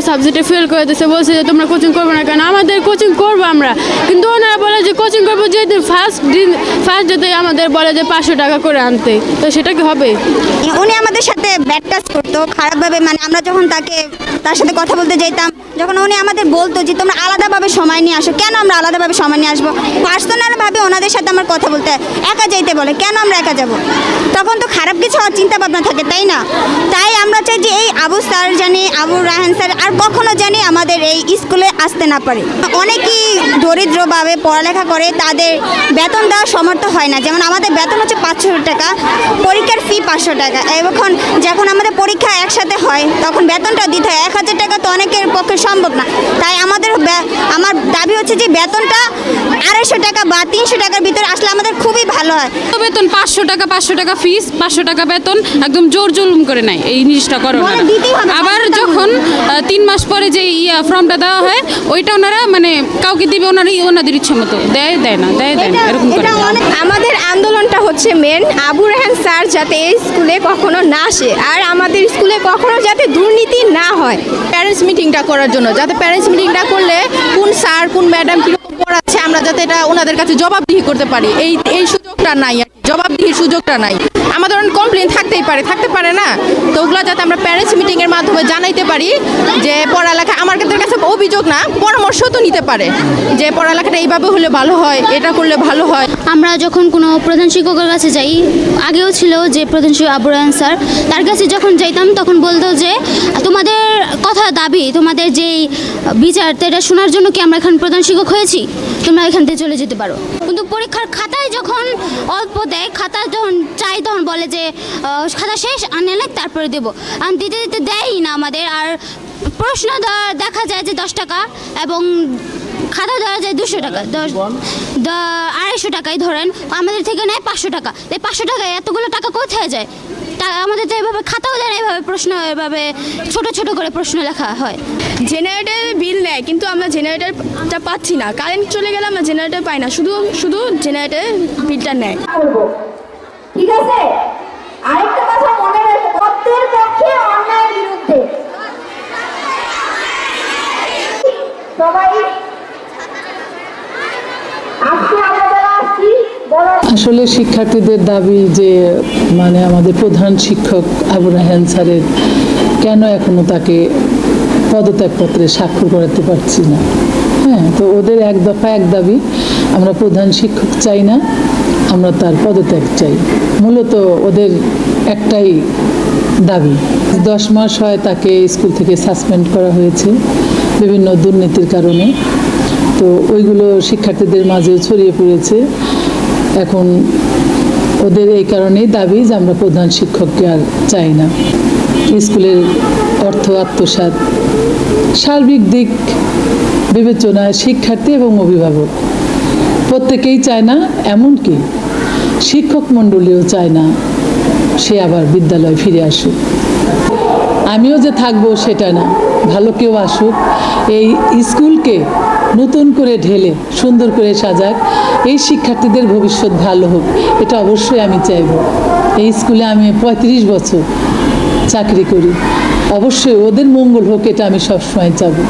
সাবজেক্টে ফেল করে দিচ্ছে বলছে যে তোমরা কোচিং করবে না কেন? আমাদের কোচিং করব আমরা। কিন্তু ওনারা বলে যে করব যেদিন ফার্স্ট দিন ফার্স্ট ডেতে আমাদের বলে যে পাঁচশো টাকা করে আনতে। তো সেটা কি হবে? উনি আমাদের সাথে ব্যাড টাচ করতো, খারাপভাবে মানে আমরা যখন তাকে, তার সাথে কথা বলতে যেতাম যখন উনি আমাদের বলতো যে তোমরা আলাদাভাবে সময় নিয়ে আসো, কেন আমরা আলাদাভাবে সময় নিয়ে আসব? পার্সোনালভাবে ওনাদের সাথে আমার কথা বলতে একা যাইতে বলে, কেন আমরা একা যাব? তখন তো খারাপ কিছু হওয়ার চিন্তা ভাবনা থাকে, তাই না? তাই আমরা চাই যে এই আবু স্যার জানি, আবু রাহান স্যার, আর কখনো জানি আমাদের এই স্কুলে আসতে না পারে। অনেকেই দরিদ্রভাবে পড়ালেখা করে, তাদের বেতন দেওয়া সমর্থ হয় না। যেমন আমাদের বেতন হচ্ছে পাঁচশো টাকা পরীক্ষার ফি পাঁচশো টাকা। এখন যখন আমাদের পরীক্ষা একসাথে হয় তখন বেতনটা দিতে হয়। এক হাজার টাকা তো অনেকের পক্ষে সম্ভব না। তাই আমাদের আমার দাবি হচ্ছে যে বেতনটা আড়াইশো টাকা বা তিনশো টাকার ভিতরে আসলে আমাদের খুবই ভালো হয়। বেতন পাঁচশো টাকা পাঁচশো টাকা ফিস পাঁচশো টাকা বেতন একদম জোর জুলুম করে নেয় এই জিনিসটা করো আবার যখন তিন মাস পরে যে ইয়া ফর্মটা দেওয়া হয় ওইটা ওনারা মানে কাউকে দিবে ওনারা ওনাদের ইচ্ছে মতো দেয় দেয় না। দেয় দেয় দেন এরকম করে। আমাদের আন্দোলনটা হচ্ছে মেন আবু রেহান স্যার যাতে এই স্কুলে কখনো না আসে আর আমাদের স্কুলে কখনো যাতে দুর্নীতি না হয়। প্যারেন্টস মিটিংটা করার জন্য যাতে প্যারেন্টস মিটিংটা করলে কোন স্যার কোন ম্যাডাম আমরা যাতে এটা ওনাদের কাছে জবাবদিহি করতে পারি। এই এই সুযোগটা নাই আর জবাবদিহির সুযোগটা নাই। আমাদের অনেক কমপ্লেন থাকতেই পারে, থাকতে পারে না? তো ওগুলো যাতে আমরা প্যারেন্টস মিটিংয়ের মাধ্যমে জানাইতে পারি যে পড়ালেখা, আমার কাছে অভিযোগ না পরামর্শ তো নিতে পারে যে পড়ালেখাটা এইভাবে হলে ভালো হয়, এটা করলে ভালো হয়। আমরা যখন কোনো প্রধান শিক্ষকের কাছে যাই, আগেও ছিল যে প্রধান শিক্ষক আবু রায়হান স্যার, তার কাছে যখন যাইতাম তখন বলতো যে, তোমাদের কথা, দাবি, তোমাদের যেই বিচার এটা শোনার জন্য কি আমরা এখানে প্রধান শিক্ষক হয়েছি? তোমরা এখান থেকে চলে যেতে পারো। কিন্তু পরীক্ষার খাতায় যখন অল্প দেয় খাতা যখন চাই তখন বলে যে খাতা শেষ আনলে তারপরে দেবো। আর দিতে দিতে দেয়ই না আমাদের। আর প্রশ্ন দেখা যায় যে দশ টাকা এবং খাতা দেওয়া যায় দুশো টাকা, দশ আড়াইশো টাকায় ধরেন আমাদের থেকে নেয় পাঁচশো টাকা। এই পাঁচশো টাকায় এতগুলো টাকা কোথায় যায়? তা আমাদের তো এভাবে খাতাও দেয় না এভাবে প্রশ্ন এভাবে ছোট ছোট করে প্রশ্ন লেখা হয়। জেনারেটর বিল নেয় কিন্তু আমরা জেনারেটরটা পাচ্ছি না। কারেন্ট চলে গেলে আমরা জেনারেটার পাই না শুধু শুধু জেনারেটর বিলটা নেয়। ঠিক আছে? আরেকটা কথা মনে রাখো আসলে শিক্ষার্থীদের দাবি যে মানে আমাদের প্রধান শিক্ষক আবু রাহান স্যারের কেন এখনও তাকে পদত্যাগপত্রে স্বাক্ষর করাতে পারছি না। হ্যাঁ তো ওদের এক দফা এক দাবি, আমরা প্রধান শিক্ষক চাই না, আমরা তার পদত্যাগ চাই। মূলত ওদের একটাই দাবি দশ মাস হয় তাকে স্কুল থেকে সাসপেন্ড করা হয়েছে বিভিন্ন দুর্নীতির কারণে। তো ওইগুলো শিক্ষার্থীদের মাঝেও ছড়িয়ে পড়েছে। এখন ওদের এই কারণেই দাবি যে আমরা প্রধান শিক্ষককে আর চাই না। স্কুলের অর্থ, আত্মসাৎ, সার্বিক দিক বিবেচনায় শিক্ষার্থী এবং অভিভাবক প্রত্যেকেই চায় না, এমনকি শিক্ষক মণ্ডলীও চায় না সে আবার বিদ্যালয়ে ফিরে আসুক। আমিও যে থাকব সেটা না। ভালো কেউ আসুক। এই স্কুলকে নতুন করে ঢেলে, সুন্দর করে সাজাক। এই শিক্ষার্থীদের ভবিষ্যৎ ভালো হোক, এটা অবশ্যই আমি চাইব। এই স্কুলে আমি পঁয়ত্রিশ বছর চাকরি করি। অবশ্যই ওদের মঙ্গল হোক, এটা আমি সবসময় চাবো